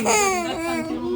感じ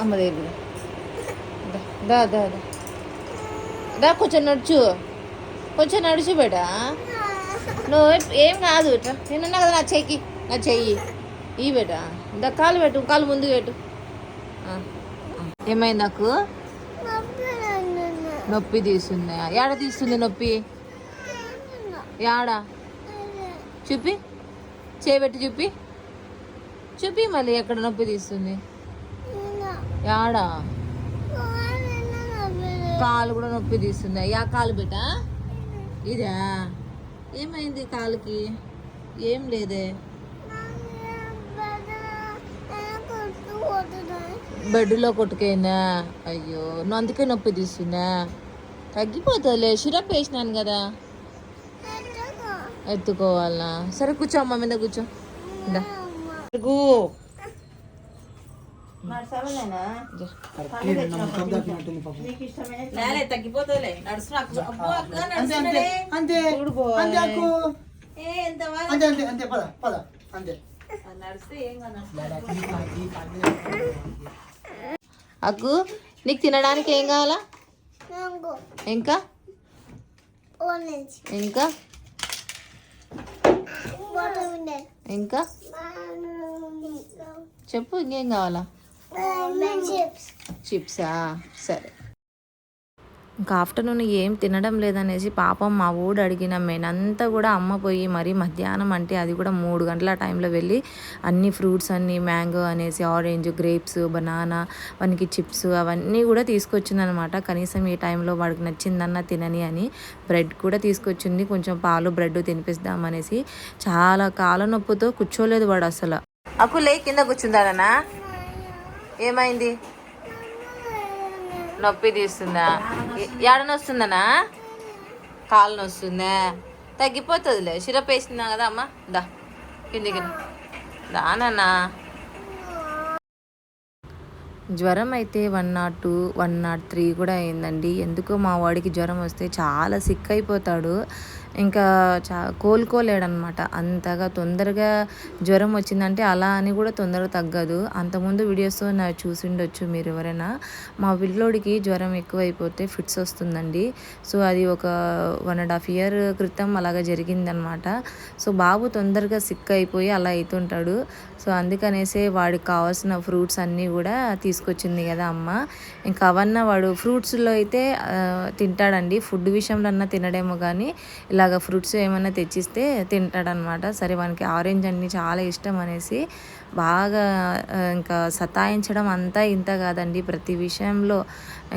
అమ్మ దగ్గర దా దా దా. దా కొంచెం నడుచు. కొంచెం నడుచు బేట. నువ్వు ఏ- కాదు ఇట్లా నేనున్నా కదా నా చెయ్యి నా చెయ్యి. ఈ బేట. దా కాలు పెట్టు కాలు ముందు పెట్టు. ఏమైంది నాకు? నొప్పి తీస్తుంది? ఏడ తీస్తుంది నొప్పి? యాడ? చూపి. చేయబెట్టి చూపి. చూపి మళ్ళీ ఎక్కడ నొప్పి తీస్తుంది? యాడా? కాలు కూడా నొప్పి తీస్తుంది? యా కాలు బిడ్డ? ఇదా. ఏమైంది కాలుకి? ఏం లేదే? బెడ్లో కొట్టుకైందా అయ్యో నువ్వు అందుకే నొప్పి తీస్తుందా? తగ్గిపోతుందిలే. సిరప్ వేసినాను కదా. ఎత్తుకోవాలా? సరే కూర్చో అమ్మ మీద కూర్చో. తగ్గిపోతుందిలే. అక్క. అక్క అంతే అంతే. అంతే. అంతే అక్కు పద పద అంతే. అగ్గు నీకు తినడానికి ఏం కావాలా? ఇంకా? ఇంకా? ఇంకా? చెప్పు ఇంకేం కావాలా? చిప్సా. సరే. ఇంకా ఆఫ్టర్నూన్ ఏం తినడం లేదనేసి పాపం మా ఊడు అడిగిన మేనంతా కూడా అమ్మ పోయి మరి మధ్యాహ్నం అంటే అది కూడా మూడు గంటల టైంలో వెళ్ళి అన్ని ఫ్రూట్స్ అన్ని మ్యాంగో అనేసి ఆరెంజ్ గ్రేప్స్ బనానా వానికి చిప్స్ అవన్నీ కూడా తీసుకొచ్చిందనమాట. కనీసం ఈ టైంలో వాడికి నచ్చిందన్న తినని అని బ్రెడ్ కూడా తీసుకొచ్చింది. కొంచెం పాలు బ్రెడ్ తినిపిస్తామనేసి చాలా కాళ్ళ నొప్పితో కూర్చోలేదు వాడు అసలు. అక్కు లే కింద కూర్చుందాడనా? ఏమైంది? నొప్పి తీస్తుందా? ఎడనొస్తుందనా కాలు నొస్తుందా? తగ్గిపోతుందిలే. సిరప్ వేసిందా కదా అమ్మ? దా కిందికి దానన్నా దా జ్వరం అయితే one nought two one nought three కూడా అయిందండి. ఎందుకో మా వాడికి జ్వరం వస్తే చాలా సిక్ అయిపోతాడు. ఇంకా చా కోలుకోలేడనమాట అంతగా తొందరగా జ్వరం వచ్చిందంటే అలా అని కూడా తొందరగా తగ్గదు. అంతకుముందు వీడియోస్తో నా చూసిండొచ్చు మీరు ఎవరైనా. మా పిల్లోడికి జ్వరం ఎక్కువైపోతే ఫిట్స్ వస్తుందండి. సో అది ఒక వన్ అండ్ హాఫ్ ఇయర్ క్రితం అలాగా జరిగిందనమాట సో బాబు తొందరగా సిక్ అయిపోయి అలా అవుతుంటాడు సో అందుకనేసే వాడికి కావాల్సిన ఫ్రూట్స్ అన్నీ కూడా తీసుకొచ్చింది కదా అమ్మ. ఇంకా అవన్న వాడు ఫ్రూట్స్లో అయితే తింటాడండి. ఫుడ్ విషయంలో అన్నా తినడేమో కానీ ఇలా ఇలాగ ఫ్రూట్స్ ఏమైనా తెచ్చిస్తే తింటాడనమాట. సరే వానికి ఆరెంజ్ అన్ని చాలా ఇష్టం అనేసి బాగా ఇంకా సతాయించడం అంతా ఇంత కాదండి. ప్రతి విషయంలో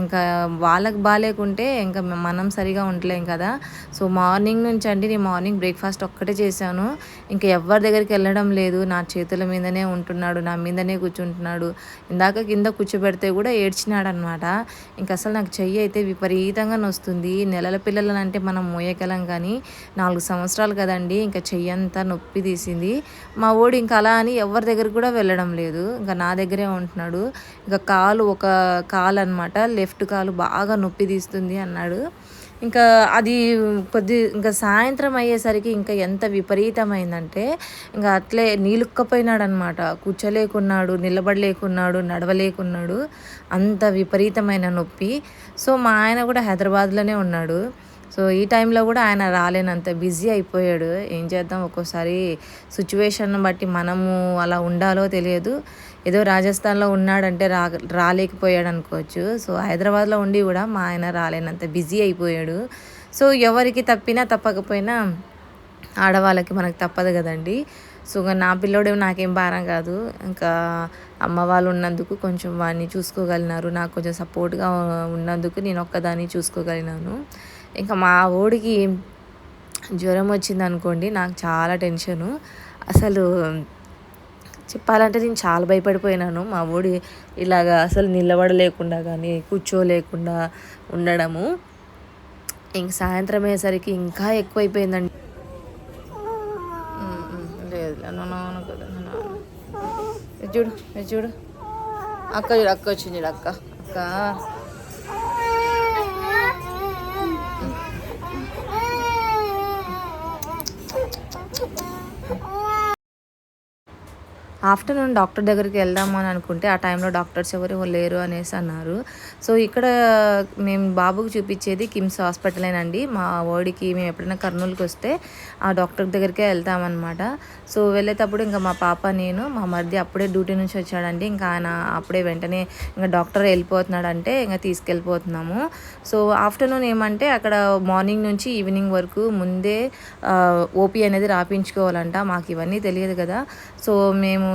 ఇంకా వాళ్ళకి బాగాలేకుంటే ఇంకా మనం సరిగా ఉండలేం కదా. సో మార్నింగ్ నుంచి అండి నేను మార్నింగ్ బ్రేక్ఫాస్ట్ ఒక్కటే చేశాను. ఇంకా ఎవరి దగ్గరికి వెళ్ళడం లేదు. నా చేతుల మీదనే ఉంటున్నాడు నా మీదనే కూర్చుంటున్నాడు. ఇందాక కింద కూర్చోబెడితే కూడా ఏడ్చినాడు అనమాట ఇంకా అసలు నాకు చెయ్యి అయితే విపరీతంగా నొస్తుంది. నెలల పిల్లలంటే మనం మోయగలం కానీ నాలుగు సంవత్సరాలు కదండి ఇంకా చెయ్యి అంతా నొప్పి తీసింది. మా ఓడి ఇంకా అలా అని ఎవరి దగ్గర దగ్గరికి కూడా వెళ్ళడం లేదు. ఇంకా నా దగ్గరే ఉంటున్నాడు. ఇంకా కాలు ఒక కాలు అనమాట లెఫ్ట్ కాలు బాగా నొప్పి తీస్తుంది అన్నాడు. ఇంకా అది కొద్ది ఇంకా సాయంత్రం అయ్యేసరికి ఇంకా ఎంత విపరీతమైందంటే ఇంకా అట్లే నీలుక్కపోయినాడు అనమాట కూర్చోలేకున్నాడు నిలబడలేకున్నాడు నడవలేకున్నాడు. అంత విపరీతమైన నొప్పి. సో మా ఆయన కూడా హైదరాబాద్లోనే ఉన్నాడు. సో ఈ టైంలో కూడా ఆయన రాలేనంత బిజీ అయిపోయాడు. ఏం చేద్దాం? ఒక్కోసారి సిచ్యువేషన్ బట్టి మనము అలా ఉండాలో తెలియదు. ఏదో రాజస్థాన్లో ఉన్నాడంటే రా రాలేకపోయాడు అనుకోవచ్చు సో హైదరాబాద్లో ఉండి కూడా మా ఆయన రాలేనంత బిజీ అయిపోయాడు. సో ఎవరికి తప్పినా తప్పకపోయినా ఆడవాళ్ళకి మనకు తప్పదు కదండి. సో ఇంకా నా పిల్లోడు నాకేం భారం కాదు. ఇంకా అమ్మ వాళ్ళు ఉన్నందుకు కొంచెం వాడిని చూసుకోగలిగినారు. నాకు కొంచెం సపోర్ట్గా ఉన్నందుకు నేను ఒక్కదాన్ని చూసుకోగలిగినాను. ఇంకా మా ఓడికి జ్వరం వచ్చింది అనుకోండి నాకు చాలా టెన్షను. అసలు చెప్పాలంటే నేను చాలా భయపడిపోయినాను. మా ఊడి ఇలాగా అసలు నిలబడలేకుండా కానీ కూర్చోలేకుండా ఉండడము. ఇంక సాయంత్రం అయ్యేసరికి ఇంకా ఎక్కువైపోయిందండి. లేదు చూడు చూడు. అక్క చూడు అక్క వచ్చింది చూడు అక్క. అక్క. ఆఫ్టర్నూన్ డాక్టర్ దగ్గరికి వెళ్దాము అని అనుకుంటే ఆ టైంలో డాక్టర్స్ ఎవరు లేరు అనేసి అన్నారు. సో ఇక్కడ మేము బాబుకి చూపించేది కిమ్స్ హాస్పిటలేనండి మా వాడికి మేము ఎప్పుడైనా కర్నూలుకి వస్తే ఆ డాక్టర్ దగ్గరికే వెళ్తామన్నమాట. సో వెళ్ళేటప్పుడు ఇంకా మా పాప నేను మా మరిది అప్పుడే డ్యూటీ నుంచి వచ్చాడండి. ఇంకా ఆయన అప్పుడే వెంటనే ఇంకా డాక్టర్ వెళ్ళిపోతున్నాడంటే ఇంకా తీసుకెళ్ళిపోతున్నాము. సో ఆఫ్టర్నూన్ ఏమంటే అక్కడ మార్నింగ్ నుంచి ఈవినింగ్ వరకు ముందే ఓపీ అనేది రాపించుకోవాలంట. మాకు ఇవన్నీ తెలియదు కదా. సో మేము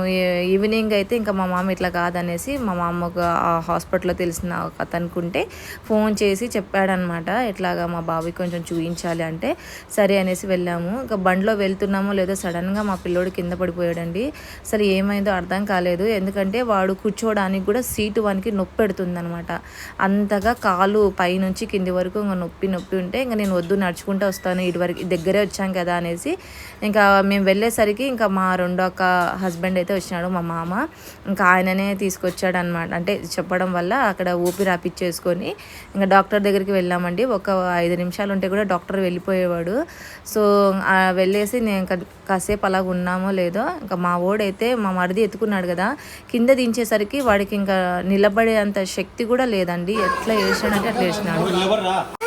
ఈవినింగ్ అయితే ఇంకా మా మామ ఇట్లా కాదనేసి మా మామ ఒక హాస్పిటల్లో తెలిసిన ఒక అతనుకుంటే ఫోన్ చేసి చెప్పాడనమాట. ఇట్లాగా మా బాబుకి కొంచెం చూపించాలి అంటే. సరే అనేసి వెళ్ళాము. ఇంకా బండిలో వెళ్తున్నామో లేదో సడన్గా మా పిల్లోడు కింద పడిపోయాడండి. అసలు ఏమైందో అర్థం కాలేదు. ఎందుకంటే వాడు కూర్చోవడానికి కూడా సీటు వానికి నొప్పి పెడుతుందనమాట. అంతగా కాలు పైనుంచి కింది వరకు ఇంకా నొప్పి నొప్పి ఉంటే ఇంకా నేను వద్దు నడుచుకుంటూ వస్తాను. ఇటువరకు దగ్గరే వచ్చాం కదా అనేసి. ఇంకా మేము వెళ్ళేసరికి ఇంకా మా రెండో అక్క హస్బెండ్ అయితే వచ్చినాడు మా మామ. ఇంకా ఆయననే తీసుకొచ్చాడు అనమాట అంటే చెప్పడం వల్ల అక్కడ ఊపి రాపిచ్చేసుకొని ఇంకా డాక్టర్ దగ్గరికి వెళ్ళామండి. ఒక ఐదు నిమిషాలు ఉంటే కూడా డాక్టర్ వెళ్ళిపోయేవాడు. సో వెళ్ళేసి నేను ఇంకా కాసేపు అలాగ ఉన్నామో లేదో ఇంకా మా ఓడైతే మా మరిది ఎత్తుకున్నాడు కదా. కింద దించేసరికి వాడికి ఇంకా నిలబడే అంత శక్తి కూడా లేదండి. ఎట్లా వేసాడంటే అట్లా వేసినాడు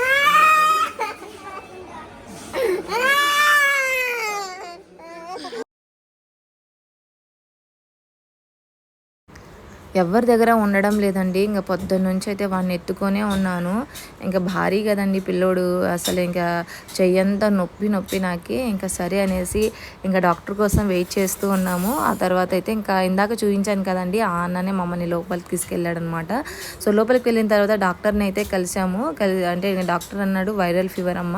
ఎవరి దగ్గర ఉండడం లేదండి. ఇంకా పొద్దున్న నుంచి అయితే వాడిని ఎత్తుకొనే ఉన్నాను. ఇంకా భారీ కదండి పిల్లోడు. అసలు ఇంకా చెయ్యంతా నొప్పి నొప్పి నాకి. ఇంకా సరే అనేసి ఇంకా డాక్టర్ కోసం వెయిట్ చేస్తూ ఉన్నాము. ఆ తర్వాత అయితే ఇంకా ఇందాక చూపించాను కదండి ఆ అన్ననే మమ్మల్ని లోపలికి తీసుకెళ్ళాడు అనమాట సో లోపలికి వెళ్ళిన తర్వాత డాక్టర్ని అయితే కలిసాము కలి అంటే ఇంకా డాక్టర్ అన్నాడు వైరల్ ఫీవర్ అమ్మ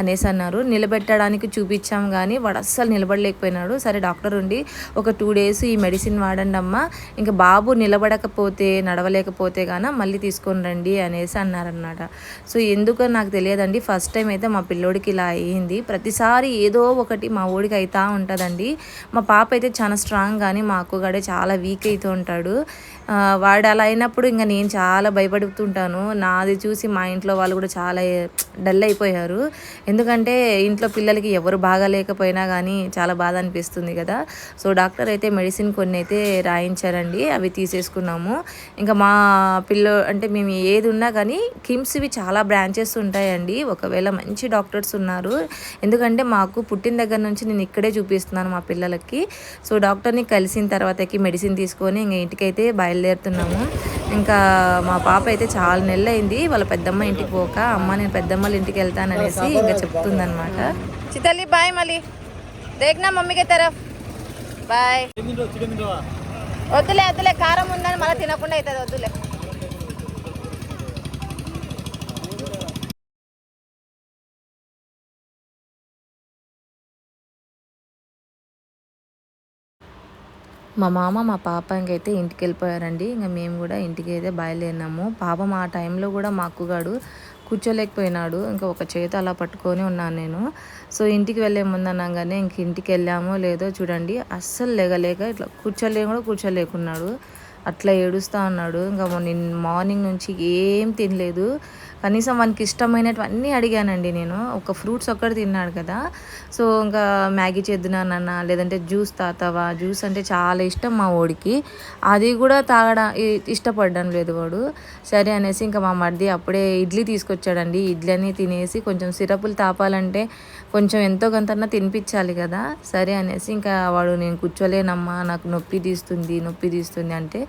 అనేసి అన్నారు. నిలబెట్టడానికి చూపించాం కానీ వాడు అస్సలు నిలబడలేకపోయినాడు. సరే డాక్టర్ ఉండి ఒక టూ డేస్ ఈ మెడిసిన్ వాడండి అమ్మ ఇంకా బాబు నిలబడకపోతే నడవలేకపోతే గాన మళ్ళీ తీసుకొని రండి అనేసి అన్నారన్నమాట. సో ఎందుకో నాకు తెలియదండి. ఫస్ట్ టైం అయితే మా పిల్లోడికి ఇలా అయ్యింది ప్రతిసారి ఏదో ఒకటి మా ఊడికి అవుతా ఉంటుందండి. మా పాప అయితే చాలా స్ట్రాంగ్ కానీ మా అక్కగాడే చాలా వీక్ అవుతూ ఉంటాడు. వాడు అలా అయినప్పుడు ఇంకా నేను చాలా భయపడుతుంటాను. నాది చూసి మా ఇంట్లో వాళ్ళు కూడా చాలా డల్ అయిపోయారు. ఎందుకంటే ఇంట్లో పిల్లలకి ఎవరు బాగాలేకపోయినా కానీ చాలా బాధ అనిపిస్తుంది కదా. సో డాక్టర్ అయితే మెడిసిన్ కొన్ని అయితే రాయించారండి. అవి తీసేసుకున్నాము. ఇంకా మా పిల్ల అంటే మేము ఏది ఉన్నా కానీ కిమ్స్వి చాలా బ్రాంచెస్ ఉంటాయండి. ఒకవేళ మంచి డాక్టర్స్ ఉన్నారు. ఎందుకంటే మాకు పుట్టిన దగ్గర నుంచి నేను ఇక్కడే చూపిస్తున్నాను మా పిల్లలకి. సో డాక్టర్ని కలిసిన తర్వాతకి మెడిసిన్ తీసుకొని ఇంకా ఇంటికైతే బయలుదేరుతున్నాము. ఇంకా మా పాప అయితే చాలా నెలలు అయింది వాళ్ళ పెద్దమ్మ ఇంటికి పోక అమ్మ నేను పెద్దమ్మల ఇంటికి వెళ్తాననేసి ఇంకా చెప్తుందనమాట చితల్లి బాయ్ మళ్ళీ. దేఖ్నా మమ్మీకి తరఫ్ బాయ్ వద్దులే వద్దులే కారం ఉందని మళ్ళీ తినకుండా అవుతుంది వద్దులే. మా మామ మా పాప ఇంకైతే ఇంటికి వెళ్ళిపోయారండి ఇంకా మేము కూడా ఇంటికి అయితే బయలుదేరినాము. పాపం ఆ టైంలో కూడా మా అక్కుగాడు కూర్చోలేకపోయినాడు. ఇంకా ఒక చేతి అలా పట్టుకొని ఉన్నాను నేను. సో ఇంటికి వెళ్ళే ముందు ఇంక ఇంటికి వెళ్ళామో లేదో చూడండి. అస్సలు లేగలేక ఇట్లా కూర్చోలే కూడా కూర్చోలేకున్నాడు. అట్లా ఏడుస్తూ ఉన్నాడు. ఇంకా నిన్న మార్నింగ్ నుంచి ఏం తినలేదు. కనీసం వానికి ఇష్టమైనటువన్నీ అడిగానండి నేను. ఒక ఫ్రూట్స్ ఒక్కటి తిన్నాడు కదా. సో ఇంకా మ్యాగీ చేద్దునా నాన్న లేదంటే జ్యూస్ తాతావా? జ్యూస్ అంటే చాలా ఇష్టం మా ఓడికి. అది కూడా తాగడం ఇ- ఇష్టపడడం లేదు వాడు. సరే అనేసి ఇంకా మా మరిది అప్పుడే ఇడ్లీ తీసుకొచ్చాడండి. ఇడ్లీ అని తినేసి కొంచెం సిరపులు తాపాలంటే కొంచెం ఎంతో కొంతన్నా తినిపించాలి కదా సరే అనేసి ఇంకా వాడు నేను కూర్చోలేనమ్మా నాకు నొప్పి తీస్తుంది నొప్పి తీస్తుంది అంటే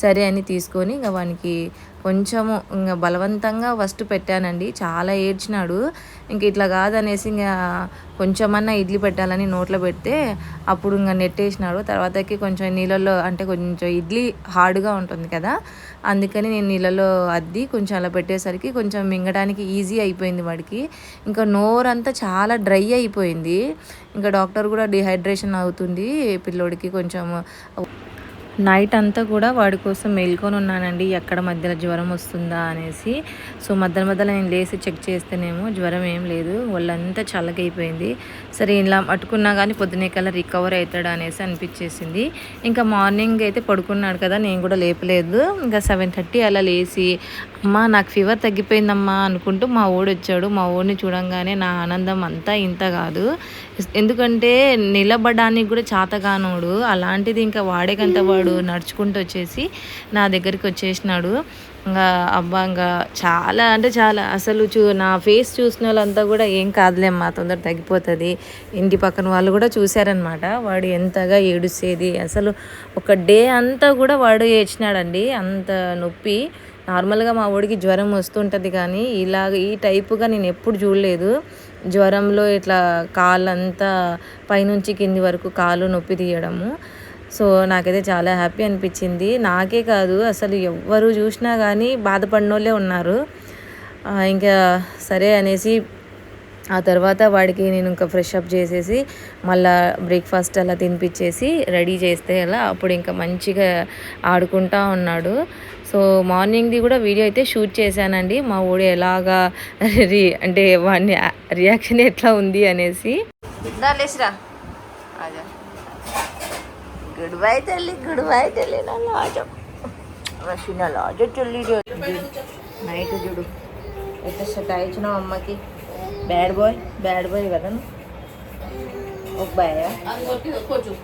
సరే అని తీసుకొని ఇంకా వానికి కొంచెము ఇంకా బలవంతంగా ఫస్ట్ పెట్టానండి. చాలా ఏడ్చినాడు. ఇంక ఇట్లా కాదనేసి ఇంకా కొంచెమన్నా ఇడ్లీ పెట్టాలని నోట్లో పెడితే అప్పుడు ఇంకా నెట్టేసినాడు. తర్వాతకి కొంచెం నీళ్ళల్లో అంటే కొంచెం ఇడ్లీ హార్డ్గా ఉంటుంది కదా అందుకని నేను నీళ్ళలో అద్ది కొంచెం అలా పెట్టేసరికి కొంచెం మింగడానికి ఈజీ అయిపోయింది వాడికి ఇంకా నోరంతా చాలా డ్రై అయిపోయింది. ఇంకా డాక్టర్ కూడా డిహైడ్రేషన్ అవుతుంది పిల్లోడికి కొంచెం. నైట్ అంతా కూడా వాడి కోసం మేల్కొని ఉన్నానండి. ఎక్కడ మధ్యలో జ్వరం వస్తుందా అనేసి. సో మధ్య మధ్యలో నేను లేచి చెక్ చేస్తేనేమో జ్వరం ఏం లేదు. వాళ్ళంతా చల్లగైపోయింది. సరే ఇలా పట్టుకున్నా కానీ పొద్దునే కల్లా రికవర్ అవుతాడు అనేసి అనిపించేసింది. ఇంకా మార్నింగ్ అయితే పడుకున్నాడు కదా నేను కూడా లేపలేదు. ఇంకా సెవెన్ థర్టీ అలా లేచి అమ్మా నాకు ఫీవర్ తగ్గిపోయిందమ్మా అనుకుంటూ మా ఓడి వచ్చాడు. మా ఓడిని చూడంగానే నా ఆనందం అంతా ఇంత కాదు. ఎందుకంటే నిలబడడానికి కూడా చాతగానోడు. అలాంటిది ఇంకా వాడేకంత వాడు నడుచుకుంటూ వచ్చేసి నా దగ్గరికి వచ్చేసినాడు. ఇంకా అబ్బా ఇంకా చాలా అంటే చాలా అసలు చూ నా ఫేస్ చూసిన వాళ్ళంతా కూడా ఏం కాదులేమ్మా తొందర తగ్గిపోతుంది. ఇంటి పక్కన వాళ్ళు కూడా చూశారనమాట వాడు ఎంతగా ఏడుసేది. అసలు ఒక డే అంతా కూడా వాడు ఏడ్చినాడండి. అంత నొప్పి. నార్మల్గా మా ఊడికి జ్వరం వస్తుంటుంది కానీ ఇలాగ ఈ టైపుగా నేను ఎప్పుడు చూడలేదు. జ్వరంలో ఇట్లా కాళ్ళంతా పైనుంచి కింది వరకు కాలు నొప్పి తీయడము. సో నాకైతే చాలా హ్యాపీ అనిపించింది. నాకే కాదు అసలు ఎవ్వరు చూసినా కానీ బాధపడిన వాళ్ళే ఉన్నారు ఇంకా సరే అనేసి ఆ తర్వాత వాడికి నేను ఇంకా ఫ్రెష్ అప్ చేసేసి మళ్ళా బ్రేక్ఫాస్ట్ అలా తినిపించేసి రెడీ చేస్తే అలా అప్పుడు ఇంకా మంచిగా ఆడుకుంటా ఉన్నాడు. సో మార్నింగ్ది కూడా వీడియో అయితే షూట్ చేశానండి. మా ఊడి ఎలాగా రి అంటే వాడిని రియాక్షన్ ఎట్లా ఉంది అనేసి. గుడ్ బై తల్లి గుడ్ బై తల్లి నా లాజ. చెల్లి నైట్ చూడు. ఎట్లా సతాయించినావు అమ్మకి? బ్యాడ్ బాయ్ బ్యాడ్ బాయ్ కదా? ఒక బాయ్? కొంచెం